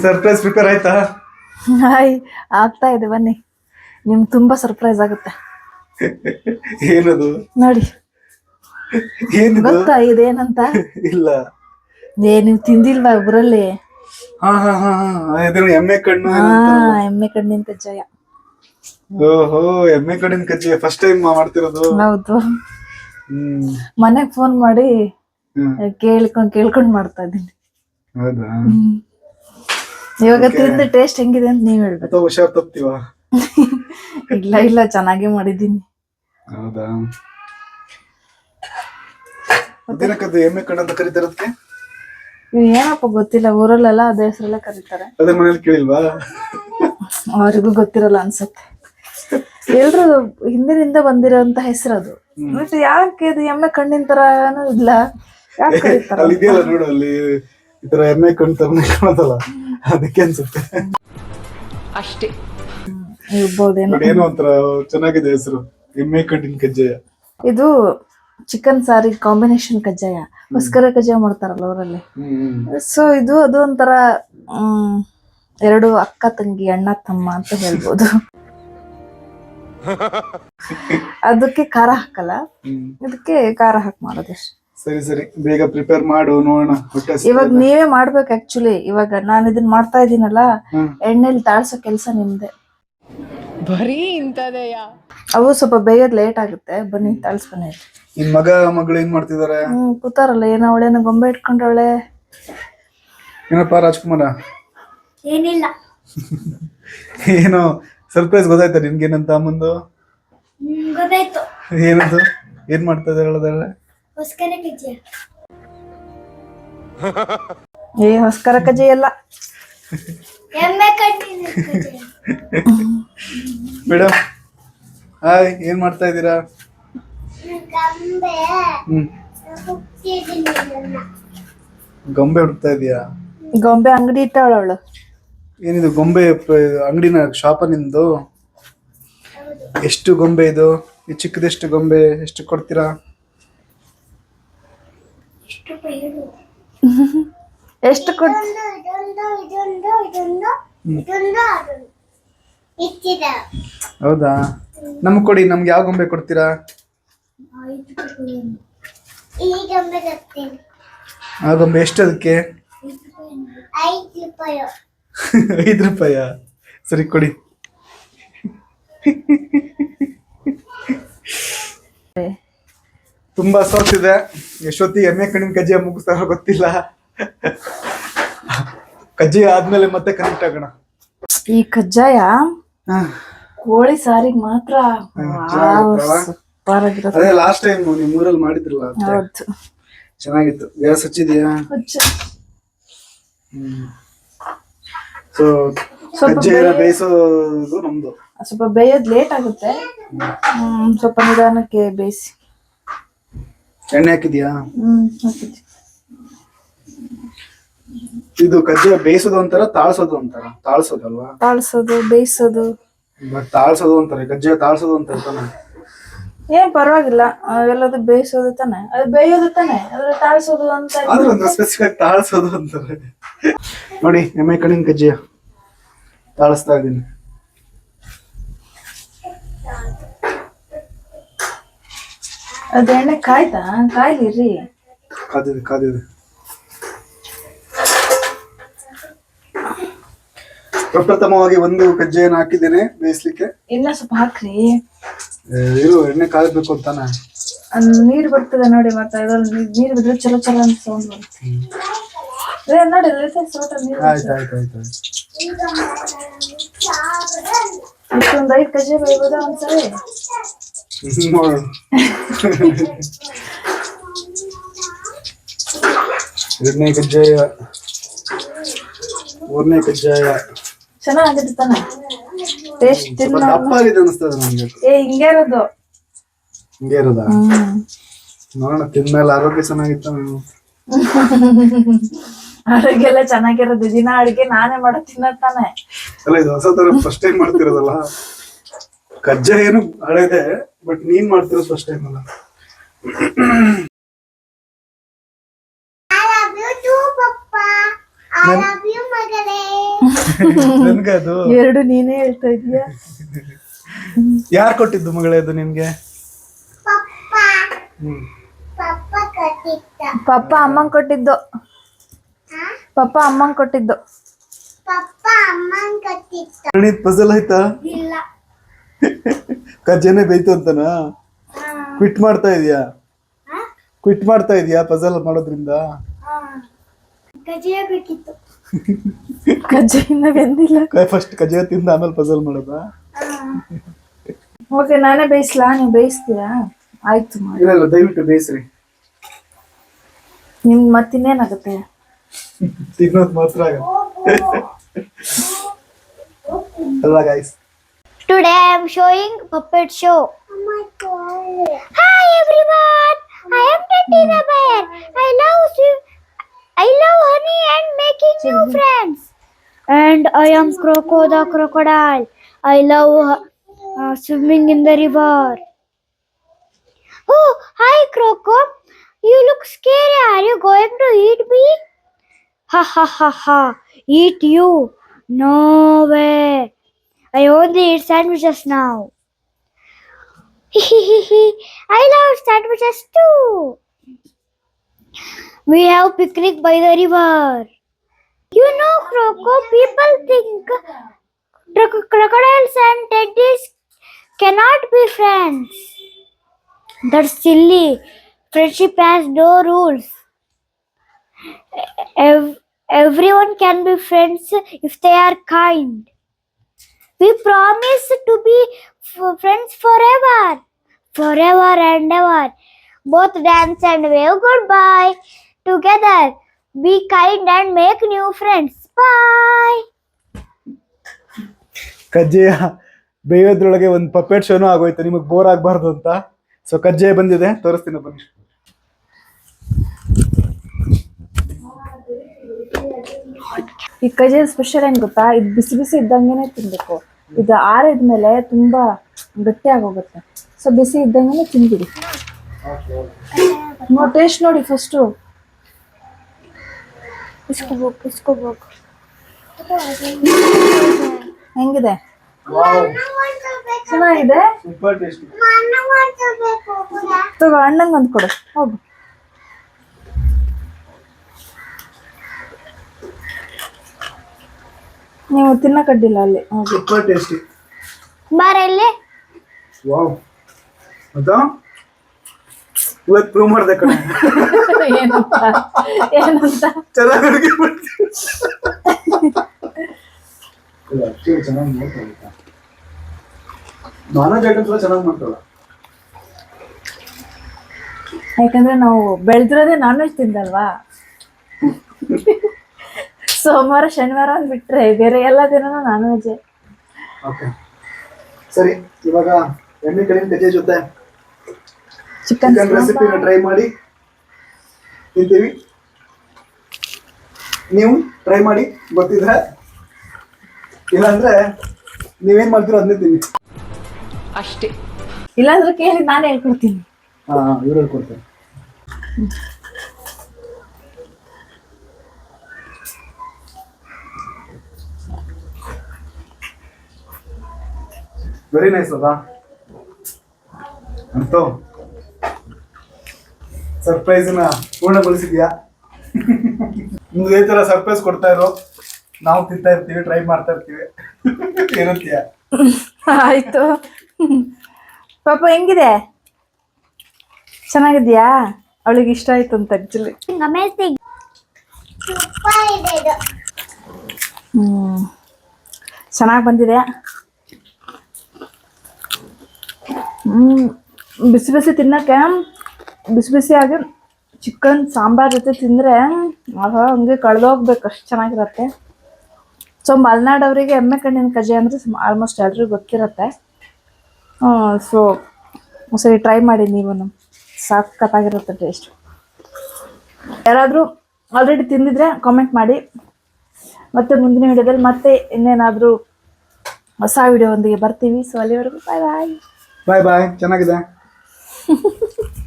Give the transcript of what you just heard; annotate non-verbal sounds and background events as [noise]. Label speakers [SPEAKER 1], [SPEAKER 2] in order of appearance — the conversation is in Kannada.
[SPEAKER 1] ಸರ್ಪ್ರೈಸ್ ಪ್ರಿಪೇರ್ ಆಯ್ತಾ?
[SPEAKER 2] ಹಾಯ್ ಆಗ್ತಾ ಇದೆ ಬನ್ನಿ. ನಿಮ್ಗೆ ತುಂಬಾ ಸರ್ಪ್ರೈಸ್ ಆಗುತ್ತೆ.
[SPEAKER 1] ಏನದು?
[SPEAKER 2] ನೋಡಿ.
[SPEAKER 1] ಏನಿದು?
[SPEAKER 2] ಗೊತ್ತಾ ಇದೇನಂತ?
[SPEAKER 1] ಇಲ್ಲ.
[SPEAKER 2] ಏ ನೀವು ತಿಂದಿಲ್ವಾ ಊರಲ್ಲಿ?
[SPEAKER 1] ಹಾ ಹಾ ಹಾ ಎಮ್ಮೆ ಕಣ್ಣು
[SPEAKER 2] ಹಾ. ಎಮ್ಮೆ ಕಣ್ಣಿನ ಕಜ್ಜಾಯ.
[SPEAKER 1] ಓಹೋ ಎಮ್ಮೆ ಕಣ್ಣಿನ ಕಜ್ಜಿ ಫಸ್ಟ್ ಟೈಮ್ ಮಾಡ್ತಿರೋದು.
[SPEAKER 2] ಹೌದು.
[SPEAKER 1] ಹ್ಮ್.
[SPEAKER 2] ಮನೆಗ್ ಫೋನ್ ಮಾಡಿ
[SPEAKER 1] ಹ್ಮ್.
[SPEAKER 2] ಕೇಳ್ಕೊಂಡ್ ಕೇಳ್ಕೊಂಡ್ ಮಾಡ್ತಾ ಇದ್ದೀನಿ.
[SPEAKER 1] ಹೌದಾ?
[SPEAKER 2] ಇವಾಗ ತಿಂದು ಟೇಸ್ಟ್ ಹೆಂಗಿದೆ ಅಂತ ನೀವ್ ಹೇಳ್ಬೇಕು.
[SPEAKER 1] ಅಥವಾ ಹುಷಾರ್ ತಪ್ತೀವ?
[SPEAKER 2] ಇಲ್ಲ ಇಲ್ಲ ಚೆನ್ನಾಗಿ ಮಾಡಿದ್ದೀನಿ.
[SPEAKER 1] ಹೌದಾ? ಅದೇನಕ್ಕದು ಎಮ್ಮೆ ಕಣ್ಣು ಅಂತ
[SPEAKER 2] ಇವ್ ಏನಪ್ಪ ಗೊತ್ತಿಲ್ಲ ಊರಲ್ಲೆಲ್ಲ ಅದೇ ಹೆಸರೆಲ್ಲ ಕರೀತಾರೆ.
[SPEAKER 1] ಅದೇ ಮನೇಲಿ ಕೇಳಿಲ್ವಾ?
[SPEAKER 2] ಅವ್ರಿಗೂ ಗೊತ್ತಿರಲ್ಲ ಅನ್ಸುತ್ತೆ. ಎಲ್ರು ಹಿಂದಿನಿಂದ ಬಂದಿರೋಂತ ಹೆಸರದು ಅದು. ಯಾಕೆ ಇದು ಎಮ್ಮೆ ಕಣ್ಣಿನ ತರ ಏನೂ ಇಲ್ಲ ಯಾಕೆ ಕರೀತಾರೆ?
[SPEAKER 1] ಅಲ್ಲಿ ಇದೆಯಲ್ಲ ನೋಡು ಅಲ್ಲಿ ಈ ತರ ಎಮ್ಮೆ ಕಣ್ಣು ತರ ಅದಕ್ಕೆ ಅನ್ಸುತ್ತೆ
[SPEAKER 2] ಇರ್ಬೋದೇನೋ.
[SPEAKER 1] ನೋಡಿ ಏನೋ ಒಂಥರ ಚೆನ್ನಾಗಿದೆ ಹೆಸರು. ಎಮ್ಮೆ ಕಂಟಿನ ಕಜ್ಜಾಯ.
[SPEAKER 2] ಇದು ಚಿಕನ್ ಸಾರಿ ಕಾಂಬಿನೇಷನ್ ಕಜ್ಜಾಯ. ಹೊಸ್ಕರ ಕಜ್ಜಾಯ ಮಾಡ್ತಾರಲ್ಲ ಅವರಲ್ಲಿ.
[SPEAKER 1] ಹ್ಮ್
[SPEAKER 2] ಸೊ ಇದು ಅದು ಒಂಥರ ಹ್ಮ್ ಎರಡು ಅಕ್ಕ ತಂಗಿ ಅಣ್ಣ ತಮ್ಮ ಅಂತ ಹೇಳ್ಬೋದು. [laughs] ಅದಕ್ಕೆ ಖಾರ ಹಾಕಲ್ಲ.
[SPEAKER 1] ಹ್ಮ್.
[SPEAKER 2] ಇದಕ್ಕೆ ಖಾರ ಹಾಕಿ ಮಾಡೋದಷ್ಟೇ
[SPEAKER 1] ಸರಿ ಸರಿ. ಬೇಗ ಪ್ರಿಪೇರ್ ಮಾಡು ನೋಡೋಣ. ಹೊಟ್ಟೆ
[SPEAKER 2] ಇವಾಗ. ನೀವೇ ಮಾಡ್ಬೇಕು ಆಕ್ಚುಲಿ ಇವಾಗ ನಾನು ಇದನ್ನ ಮಾಡ್ತಾ ಇದೀನಲ್ಲ
[SPEAKER 1] ಹ್ಮ್.
[SPEAKER 2] ಎಣ್ಣೆಲಿ ತಾಳ್ಸೋ ಕೆಲಸ ನಿಮ್ದೆ. ಅವು ಸ್ವಲ್ಪ ಬೇಗ ಲೇಟ್ ಆಗುತ್ತೆ. ಬನ್ನಿ ತಾಳ್ಸ್ ಬನ್ನಿ
[SPEAKER 1] ನಿನ್ ಮಗ ಮಗಳು ಏನ್ ಮಾಡ್ತಿದಾರೆ?
[SPEAKER 2] ಹ್ಮ್ ಕೂತಾರಲ್ಲ. ಏನೋ ಅವಳೇನೋ ಗೊಂಬೆ ಇಟ್ಕೊಂಡವಳೆ.
[SPEAKER 1] ಏನಪ್ಪ ರಾಜ್ಕುಮಾರ?
[SPEAKER 3] ಏನಿಲ್ಲ.
[SPEAKER 1] ಏನೋ ಸರ್ಪ್ರೈಸ್ ಗೊತ್ತಾಯ್ತಾ ನಿನ್ಗೇನಂತ ಮುಂದು?
[SPEAKER 3] ಹ್ಮ್, ಗೊತ್ತಾಯ್ತು.
[SPEAKER 1] ಏನದು ಏನ್ ಮಾಡ್ತಾ ಇದಾರೆ
[SPEAKER 3] ಹೊಸ್ಕರ ಕಜ್ಜಿಯ
[SPEAKER 2] ಏ ಹೊಸ್ಕರ ಕಜ್ಜಿ ಎಲ್ಲ
[SPEAKER 3] ಎಮ್ಮೆ ಕಟ್ಟಿ
[SPEAKER 1] ಮೇಡಮ್ ಹಾಯ್ ಏನ್ ಮಾಡ್ತಾ ಇದ್ದೀರಾ?
[SPEAKER 3] ಗಂಬೆ.
[SPEAKER 1] ಹ್ಮ್. ಗೊಂಬೆ ಹುಡುಕ್ತಾ ಇದೀಯಾ?
[SPEAKER 2] ಗೊಂಬೆ ಅಂಗಡಿ ಇಟ್ಟವಳು ಅವಳು
[SPEAKER 1] ಏನಿದು ಗೊಂಬೆ ಅಂಗಡಿನ ಶಾಪ ನಿಂದು ಎಷ್ಟು ಗೊಂಬೆ ಇದು? ಈ ಚಿಕ್ಕದೆಷ್ಟು ಗೊಂಬೆ ಎಷ್ಟು ಕೊಡ್ತೀರಾ?
[SPEAKER 3] ಎಷ್ಟು
[SPEAKER 1] ಹೌದಾ? ನಮ್ಗೆ ಕೊಡಿ, ನಮ್ಗೆ ಯಾವ ಗೊಂಬೆ ಕೊಡ್ತೀರಾ? ಆ ಗೊಂಬೆ ಎಷ್ಟು ಅದಕ್ಕೆ?
[SPEAKER 3] ಐದು ರೂಪಾಯ. [laughs]
[SPEAKER 1] ಸರಿ, ಕೊಡಿ. [laughs] ತುಂಬಾ ಸೋತಿದೆ ಎಷ್ಟೊತ್ತಿ ಎಮ್ಮೆ ಕಣ್ಣಿನ ಕಜ್ಜಿಯ ಮುಗಿಸ್ತಾರ ಗೊತ್ತಿಲ್ಲ. ಕಜ್ಜಿ ಆದ್ಮೇಲೆ ಮತ್ತೆ ಕನೆಕ್ಟ್ ಆಗೋಣ.
[SPEAKER 2] ಈ ಕಜ್ಜಾಯ. ಕೋಳಿ ಸಾರಿಗೆ ಮಾತ್ರ?
[SPEAKER 1] ಅದೇ ಲಾಸ್ಟ್ ಟೈಮ್ ನಿಮ್ ಊರಲ್ಲಿ ಮಾಡಿದ್ರಲ್ಲ ಚೆನ್ನಾಗಿತ್ತು. ಗ್ಯಾಸ್ ಹಚ್ಚಿದ್ಯಾ? ಸೊ
[SPEAKER 2] ಸ್ವಲ್ಪ
[SPEAKER 1] ಕಜ್ಜಿ ಬೇಯಿಸೋದು ನಮ್ದು.
[SPEAKER 2] ಸ್ವಲ್ಪ ಬೇಯೋದ್ ಲೇಟ್ ಆಗುತ್ತೆ. ಸ್ವಲ್ಪ ನಿಧಾನಕ್ಕೆ ಬೇಯಿಸಿ.
[SPEAKER 1] ಎಣ್ಣೆ ಹಾಕಿದ್ಯಾ?
[SPEAKER 2] ಹ್ಮ್.
[SPEAKER 1] ಇದು ಕಜ್ಜಿ ಬೇಯಿಸೋದು ಒಂಥರ ತಾಳ್ಸೋದು ಒಂಥರ ತಾಳ್ಸೋದಲ್ವಾ
[SPEAKER 2] ತಾಳ್ಸೋದು ಬೇಯಿಸೋದು.
[SPEAKER 1] ಬಟ್ ತಾಳ್ಸೋದು ಅಂತಾರೆ ಕಜ್ಜಿ ತಾಳ್ಸೋದು ಅಂತಾರೆ ತಾನೆ?
[SPEAKER 2] ಏನ್ ಪರವಾಗಿಲ್ಲ ಅವೆಲ್ಲದು ಬೇಯಿಸೋದು ತಾನೆ. ಅದು ಬೇಯೋದು ತಾನೆ ಅದ್ರ ತಾಳ್ಸೋದು ಅಂತ
[SPEAKER 1] ಆದ್ರೆ ಒಂದು ಸ್ಪೆಸಿಫಿಕ್ ತಾಳ್ಸೋದು ಅಂತಾರೆ. ನೋಡಿ ಎಮ್ಮೆ ಕಣ್ಣಿನ ಕಜ್ಜಿಯ. ತಾಳಿಸ್ತಾ ಇದ್ದೀನಿ.
[SPEAKER 2] ಅದ್ ಎಣ್ಣೆ ಕಾಯ್ತಾ? ಕಾಯ್ಲಿರಿ.
[SPEAKER 1] ಕಾದಿದೆ ಕಾದಿದೆ ಪ್ರಪ್ರಥಮವಾಗಿ ಒಂದು ಕಜ್ಜೆಯನ್ನು ಹಾಕಿದ್ದೇನೆ ಬೇಯಿಸ್ಲಿಕ್ಕೆ.
[SPEAKER 2] ಇನ್ನ ಸ್ವಲ್ಪ ಹಾಕ್ರಿ.
[SPEAKER 1] ಇರು ಎಣ್ಣೆ ಕಾಯ್ಬೇಕು ಅಂತಾನೆ.
[SPEAKER 2] ನೀರು ಬರ್ತದೆ ನೋಡಿ ಮತ್ತೆ ಅದ್ರಲ್ಲಿ ನೀರು ಬಿದ್ರೆ ಚಲೋ ಚಲೋ ಅಂತ ಸೌಂಡ್ ಬರುತ್ತೆ. ಏ ನೋಡಿ ಸೋಟಲ್ ನೀರು
[SPEAKER 1] ಆಯ್ತು ಆಯ್ತು ಆಯ್ತು ಆಯ್ತು.
[SPEAKER 2] ಇಷ್ಟೊಂದ್ ಐದ್ ಕಜ್ಜಿ ಬೇಯ್ಬೋದಾ ಒಂದ್ಸರಿ?
[SPEAKER 1] ನೋಡೋಣ ಎರಡನೇ ಕಜ್ಜಾಯ ಮೂರನೇ ಕಜ್ಜಾಯ
[SPEAKER 2] ಚೆನ್ನಾಗಿದೆ ತಾನೆ ಟೇಸ್ಟ್
[SPEAKER 1] ಇಲ್ಲ ಆಗಿದೆ ಅನಿಸ್ತದೆ ನನಗೆ.
[SPEAKER 2] ಏ ಹಿಂಗೆ ಇರೋದು.
[SPEAKER 1] ಹಿಂಗೆ ಇರೋದಾ? ನೋಡೋಣ ತಿಂದ್ಮೇಲೆ ಆರೋಗ್ಯ ಚೆನ್ನಾಗಿತ್ತು ನೀವು
[SPEAKER 2] ಅಡುಗೆ [laughs] ಎಲ್ಲ ಚೆನ್ನಾಗಿರೋದು. ದಿನ ಅಡುಗೆ ನಾನೇ ಮಾಡೋ ತಿನ್ನತ್ತಾನೆ
[SPEAKER 1] ಅಲ್ಲ ಇದು ಹೊಸ ತರ ಫಸ್ಟ್ ಟೈಮ್ ಮಾಡ್ತಿರೋದಲ್ಲ? [laughs] ಕಜ್ಜಾಯ ಏನು ಹಳೇದೆ ಬಟ್ ನೀನ್ ಮಾಡ್ತಿರೋ ಫಸ್ಟ್ ಟೈಮ್ ಅಲ್ಲ.
[SPEAKER 3] ನನ್ಗದು love you too, Papa. I love you ಮಗಳೇ.
[SPEAKER 1] ನನ್ಗೆ ಅದು
[SPEAKER 2] ಎರಡು ನೀನೇ ಹೇಳ್ತಾ ಇದೀಯಾ
[SPEAKER 1] ಯಾರ್ ಕೊಟ್ಟಿದ್ದು ಮಗಳೇ ಅದು ನಿನ್ಗೆ?
[SPEAKER 3] ಪಪ್ಪ.
[SPEAKER 1] ಹ್ಮ್.
[SPEAKER 3] ಕೊಟ್ಟಿದ್ದು.
[SPEAKER 2] ಪಪ್ಪ ಅಮ್ಮಂಗ್ ಕೊಟ್ಟಿದ್ದು.
[SPEAKER 3] ಹಾ?
[SPEAKER 2] ಪಪ್ಪ ಅಮ್ಮಂಗ್ ಕೊಟ್ಟಿದ್ದು.
[SPEAKER 1] ಪಜಲ್ ಆಯ್ತಾ?
[SPEAKER 3] ಇಲ್ಲ.
[SPEAKER 1] ಕಜ್ಜನೆ ಬೈತು ಅಂತನಾ. ಕ್ವಿಟ್ ಮಾಡ್ತಾ ಇದೀಯಾ? ಕ್ವಿಟ್ ಮಾಡ್ತಾ ಇದೀಯಾ ಪಜಲ್ ಮಾಡೋದ್ರಿಂದ?
[SPEAKER 2] ಕಜ್ಜೆಯಿಂದ ಬೆಂದಿಲ್ಲ.
[SPEAKER 1] ಫಸ್ಟ್ ಕಜ್ಜಾಯ ತಿಂದ ಆಮೇಲೆ ಪಜಲ್ ಮಾಡೋದಾ?
[SPEAKER 2] ಓಕೆ ನಾನೇ ಬೇಯಿಸ್ಲಾ? ನೀವು ಬೇಯಿಸ್ತೀರಾ? ಆಯ್ತು ಮಾಡಿ.
[SPEAKER 1] ಇಲ್ಲ ದಯವಿಟ್ಟು ಬೇಯಿಸ್ರಿ.
[SPEAKER 2] ನಿಮ್ಗೆ ಮತ್ತಿನ್ನೇನಾಗುತ್ತೆ
[SPEAKER 1] ತಿನ್ನೋದು ಮಾತ್ರ ಅಲ್ಲ guys
[SPEAKER 3] Today I am showing puppet show. Oh my god. Hi everyone. I am Teddy the bear. I love swim. I love honey and making new hmm. friends. And I am hmm. Croco the crocodile. I love uh, uh, swimming in the river. Oh, hi Croco. You look scary. Are you going to eat me? Ha ha ha ha. Eat you? No way. I only eat sandwiches now. [laughs] I love sandwiches too. We have picnic by the river. You know, Croco, people think cro- crocodiles and teddies cannot be friends. That's silly. Friendship has no rules. Ev- everyone can be friends if they are kind. We promise to be f- friends forever. Forever and ever. Both dance and wave goodbye. Together, be kind and make new friends. Bye.
[SPEAKER 1] ಕಜ್ಜೆಯ ಬೇಯೋದ್ರೊಳಗೆ ಒಂದು ಪಪೆಟ್ ಶೋನು ಆಗೋಯ್ತು ನಿಮಗೆ ಬೋರ್ ಆಗಬಾರ್ದು ಅಂತ ಸೊ ಕಜ್ಜೆ ಬಂದಿದೆ ತೋರಿಸ್ತೀನಿ ಬನ್ನಿ
[SPEAKER 2] ಈ ಕಜ್ಜೆ ಸ್ಪೆಷಲ್ ಏನು ಗೊತ್ತಾ ಇದು ಬಿಸಿ ಬಿಸಿ ಇದ್ದಂಗೆನೆ ತಿನ್ಬೇಕು ಇದು ಆರಿದ್ಮೇಲೆ ತುಂಬಾ ಗಟ್ಟಿ ಆಗೋಗುತ್ತೆ. ಸೊ ಬಿಸಿ ಇದ್ದಂಗೆ ತಿಂದಿರಿ ನೋ ಟೇಸ್ಟ್ ನೋಡಿ ಫಸ್ಟು
[SPEAKER 3] ಇಸ್ಕೋಬೇಕು ಇಸ್ಕೋಬೇಕು.
[SPEAKER 2] ಹೆಂಗಿದೆ? ಚೆನ್ನಾಗಿದೆ?
[SPEAKER 1] Super tasty.
[SPEAKER 2] ತಗೋ ಅಣ್ಣಂಗೆ ಒಂದು ಕೊಡು. ಹೋಗು. ನೀವು ತಿನ್ನಕಡ್ಡಿಲ್ಲ ಅಲ್ಲಿ ಹೋಗಿ.
[SPEAKER 1] Super tasty.
[SPEAKER 3] ಬಾರಲ್ಲಿ
[SPEAKER 1] ವಾವ್. ಹೌದಾ ಇವತ್ತು ಪ್ರೂವ್ ಮಾಡಿದೆ ಕಣೆ.
[SPEAKER 2] ಏನಂತ? ಏನಂತ?
[SPEAKER 1] ಚೆನ್ನಾಗಿ ಅಡುಗೆ ಮಾಡ್ತೀನಿ ಆಕ್ಚುಲಿ ಚೆನ್ನಾಗಿ ಮಾಡ್ತಾಳೆ ನಾನ್ ವೆಜ್ ಐಟಮ್ಸ್ ಎಲ್ಲ ಚೆನ್ನಾಗಿ ಮಾಡ್ತಾಳೆ
[SPEAKER 2] ಯಾಕಂದ್ರೆ ನಾವು ಬೆಳೆದಿರೋದೇ ನಾನ್ ವೆಜ್ ತಿಂದಲ್ವಾ? ಸೋಮವಾರ ಶನಿವಾರ ಅಂದ್ ಬಿಟ್ರೆ ಬೇರೆ ಎಲ್ಲ ದಿನನೂ ನಾನ್ ವೆಜ್
[SPEAKER 1] ಓಕೆ ಸರಿ ಇವಾಗ ಎಣ್ಣೆ ಕಡಿಮೆ ಕಜ್ಜೆ ಜೊತೆ
[SPEAKER 2] ಚಿಕನ್
[SPEAKER 1] ಚಿಕನ್ ರೆಸಿಪಿನ ಟ್ರೈ ಮಾಡಿ ತಿಂತೀವಿ. ನೀವು ಟ್ರೈ ಮಾಡಿ ಗೊತ್ತಿದ್ರೆ ಇಲ್ಲಾಂದ್ರೆ ನೀವೇನ್ ಮಾಡ್ತೀರೋ ಅದನ್ನೇ ತಿನ್ನಿ. ಅಷ್ಟೇ.
[SPEAKER 2] ಇಲ್ಲಾಂದ್ರೆ ಕೇಳಿ ನಾನು ಹೇಳ್ಕೊಡ್ತೀನಿ.
[SPEAKER 1] ಹಾ ಇವ್ರು ಹೇಳ್ಕೊಡ್ತಾರೆ. ವೆರಿ ನೈಸ್ ಅಲ್ವಾ? ಅಂತೂ ಸರ್ಪ್ರೈಸ್ನ ಪೂರ್ಣಗೊಳಿಸಿದ್ಯಾ? ನಿಮ್ಗೆ ಈ ಥರ ಸರ್ಪ್ರೈಸ್ ಕೊಡ್ತಾ ಇರೋ ನಾವು ತಿಂತಾ ಇರ್ತೀವಿ ಟ್ರೈ ಮಾಡ್ತಾ ಇರ್ತೀವಿ. ಇರುತ್ತೀಯ?
[SPEAKER 2] ಆಯ್ತು. ಪಾಪ ಹೆಂಗಿದೆ? ಚೆನ್ನಾಗಿದ್ಯಾ? ಅವಳಿಗೆ ಇಷ್ಟ ಆಯ್ತು ಅಂತ ಆಕ್ಚುಲಿ ಹ್ಮ್. ಚೆನ್ನಾಗಿ ಬಂದಿದೆ ಹ್ಮ್ ಬಿಸಿ ಬಿಸಿ ತಿನ್ನೋಕ್ಕೆ, ಬಿಸಿ ಬಿಸಿಯಾಗಿ ಚಿಕನ್ ಸಾಂಬಾರ್ ಜೊತೆ ತಿಂದರೆ ಆಹಾ, ಹಂಗೆ ಕಳೆದೋಗ್ಬೇಕು ಅಷ್ಟು ಚೆನ್ನಾಗಿರತ್ತೆ. ಸೊ ಮಲೆನಾಡವರಿಗೆ ಎಮ್ಮೆ ಕಣ್ಣಿನ ಕಜ್ಜಾಯ ಅಂದರೆ ಆಲ್ಮೋಸ್ಟ್ ಎಲ್ರಿಗೂ ಗೊತ್ತಿರತ್ತೆ. ಸೊ ಸರಿ ಟ್ರೈ ಮಾಡಿ ನೀವು ಸಾಕತ್ತಾಗಿರುತ್ತೆ ಟೇಸ್ಟ್ ಯಾರಾದರೂ ಆಲ್ರೆಡಿ ತಿಂದಿದ್ರೆ ಕಾಮೆಂಟ್ ಮಾಡಿ. ಮತ್ತೆ ಮುಂದಿನ ವಿಡಿಯೋದಲ್ಲಿ ಮತ್ತೆ ಇನ್ನೇನಾದರೂ ಹೊಸ ವಿಡಿಯೋ ಒಂದಿಗೆ ಬರ್ತೀವಿ. ಸೊ ಅಲ್ಲಿವರೆಗೂ ಬಾಯ್ ಬಾಯ್
[SPEAKER 1] ಬಾಯ್ ಬಾಯ್ ಚೆನ್ನಾಗಿದೆ. [laughs]